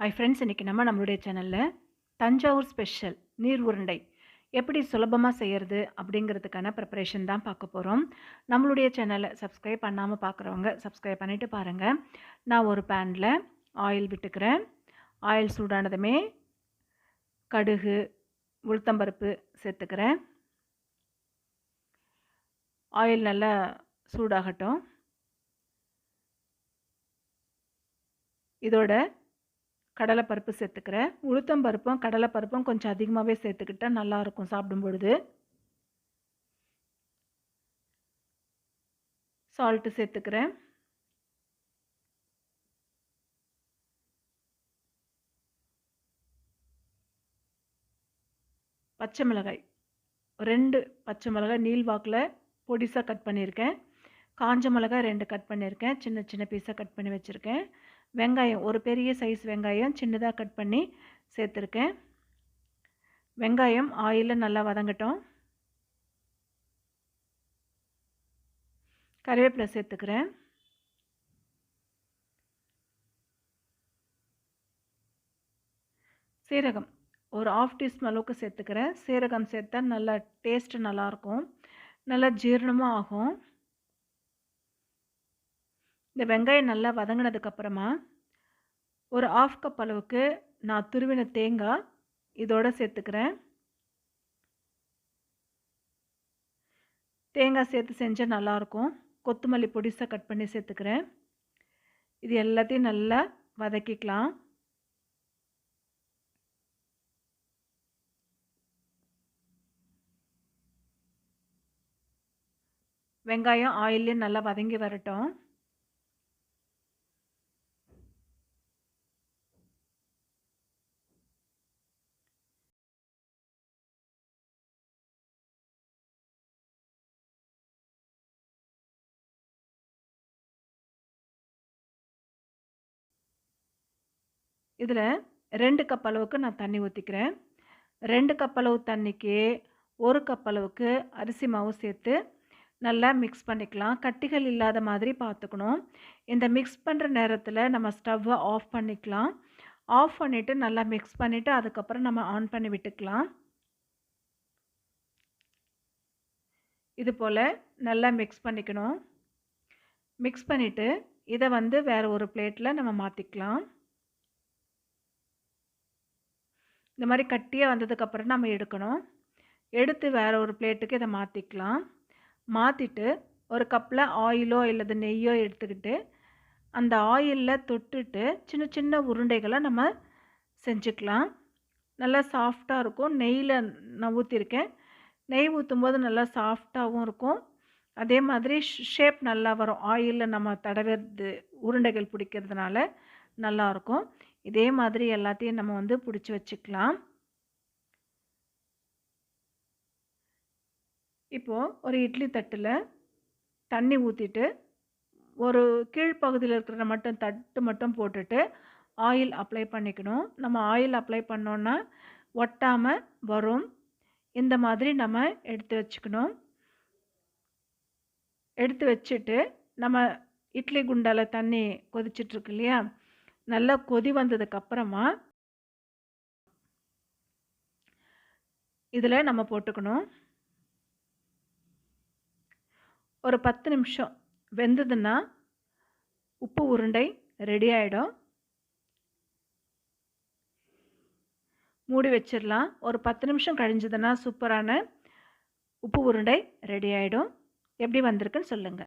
Hi friends இன்றைக்கி நம்ம நம்மளுடைய சேனலில் தஞ்சாவூர் ஸ்பெஷல் நீர் உருண்டை எப்படி சுலபமாக செய்கிறது அப்படிங்கிறதுக்கான ப்ரிப்பரேஷன் தான் பார்க்க போகிறோம் நம்மளுடைய சேனலை சப்ஸ்கிரைப் பண்ணாமல் பார்க்குறவங்க சப்ஸ்கிரைப் பண்ணிவிட்டு பாருங்கள் நான் ஒரு பேனில் ஆயில் விட்டுக்கிறேன். ஆயில் சூடானதுமே கடுகு உளுத்தம்பருப்பு சேர்த்துக்கிறேன். ஆயில் நல்லா சூடாகட்டும். இதோட கடலைப்பருப்பு சேர்த்துக்கிறேன். உளுத்தம் பருப்பும் கடலைப்பருப்பும் கொஞ்சம் அதிகமாகவே சேர்த்துக்கிட்டால் நல்லாயிருக்கும் சாப்பிடும் பொழுது சால்ட்டு சேர்த்துக்கிறேன். பச்சை மிளகாய். ரெண்டு பச்சை மிளகாய் நீள் வாக்கில் பொடிசாக கட் பண்ணியிருக்கேன். காஞ்ச மிளகாய் ரெண்டு கட் பண்ணியிருக்கேன். சின்ன சின்ன பீஸாக கட் பண்ணி வச்சுருக்கேன். வெங்காயம் ஒரு பெரிய சைஸ் வெங்காயம் சின்னதாக கட் பண்ணி சேர்த்துருக்கேன். வெங்காயம் ஆயிலில் நல்லா வதங்கட்டும். கருவேப்பிலை சேர்த்துக்கிறேன். சீரகம் ஒரு ஆஃப் டீஸ்பூன் அளவுக்கு சேர்த்துக்கிறேன். சீரகம் சேர்த்தா நல்லா டேஸ்ட்டு நல்லாயிருக்கும் நல்லா ஜீரணமாக ஆகும். இந்த வெங்காயம் நல்லா வதங்கினதுக்கப்புறமா ஒரு ஆஃப் கப் அளவுக்கு நான் துருவின தேங்காய் இதோடு சேர்த்துக்கிறேன். தேங்காய் சேர்த்து செஞ்சால் நல்லாயிருக்கும் கொத்தமல்லி பொடிசாக கட் பண்ணி சேர்த்துக்கிறேன். இது எல்லாத்தையும் நல்லா வதக்கிக்கலாம். வெங்காயம் ஆயிலையும் நல்லா வதங்கி வரட்டும். இதில் ரெண்டு கப் அளவுக்கு நான் தண்ணி ஊற்றிக்கிறேன் ரெண்டு கப் அளவு தண்ணிக்கு ஒரு கப் அளவுக்கு அரிசி மாவு சேர்த்து நல்லா மிக்ஸ் பண்ணிக்கலாம். கட்டிகள் இல்லாத மாதிரி பார்த்துக்கணும். இந்த மிக்ஸ் பண்ணுற நேரத்தில் நம்ம ஸ்டவ்வை ஆஃப் பண்ணிக்கலாம். ஆஃப் பண்ணிவிட்டு நல்லா மிக்ஸ் பண்ணிவிட்டு அதுக்கப்புறம் நம்ம ஆன் பண்ணி விட்டுக்கலாம். இது போல் நல்லா மிக்ஸ் பண்ணிக்கணும். மிக்ஸ் பண்ணிவிட்டு இதை வந்து வேறு ஒரு பிளேட்டில் நம்ம மாற்றிக்கலாம் இந்த மாதிரி கட்டியாக வந்ததுக்கப்புறம் நம்ம எடுக்கணும். எடுத்து வேறு ஒரு பிளேட்டுக்கு இதை மாற்றிக்கலாம் மாற்றிட்டு ஒரு கப்பில் ஆயிலோ இல்லது நெய்யோ எடுத்துக்கிட்டு அந்த ஆயிலில் தொட்டுட்டு சின்ன சின்ன உருண்டைகளை நம்ம செஞ்சுக்கலாம். நல்லா சாஃப்டாக இருக்கும். நெய்யில் நான் ஊற்றிருக்கேன் நெய் ஊற்றும் போது நல்லா சாஃப்டாகவும் இருக்கும். அதே மாதிரி ஷேப் நல்லா வரும். ஆயிலில் நம்ம தடவுறது உருண்டைகள் பிடிக்கிறதுனால நல்லாயிருக்கும் இதே மாதிரி எல்லாத்தையும் நம்ம வந்து பிடிச்சி வச்சுக்கலாம். இப்போது ஒரு இட்லி தட்டில் தண்ணி ஊற்றிட்டு ஒரு கீழ்ப்பகுதியில் இருக்கிற மட்டும் தட்டு மட்டும் போட்டுட்டு ஆயில் அப்ளை பண்ணிக்கணும். நம்ம ஆயில் அப்ளை பண்ணோன்னா ஒட்டாமல் வரும். இந்த மாதிரி நம்ம எடுத்து வச்சுக்கணும். எடுத்து வச்சுட்டு நம்ம இட்லி குண்டால் தண்ணி கொதிச்சிட்ருக்கு இல்லையா? நல்லா கொதி வந்ததுக்கப்புறமா இதில் நம்ம போட்டுக்கணும். ஒரு பத்து நிமிஷம் வெந்ததுன்னா உப்பு உருண்டை ரெடி ஆகிடும் மூடி வச்சிடலாம். ஒரு பத்து நிமிஷம் கழிஞ்சதுன்னா சூப்பரான உப்பு உருண்டை ரெடி ஆகிடும் எப்படி வந்திருக்குன்னு சொல்லுங்கள்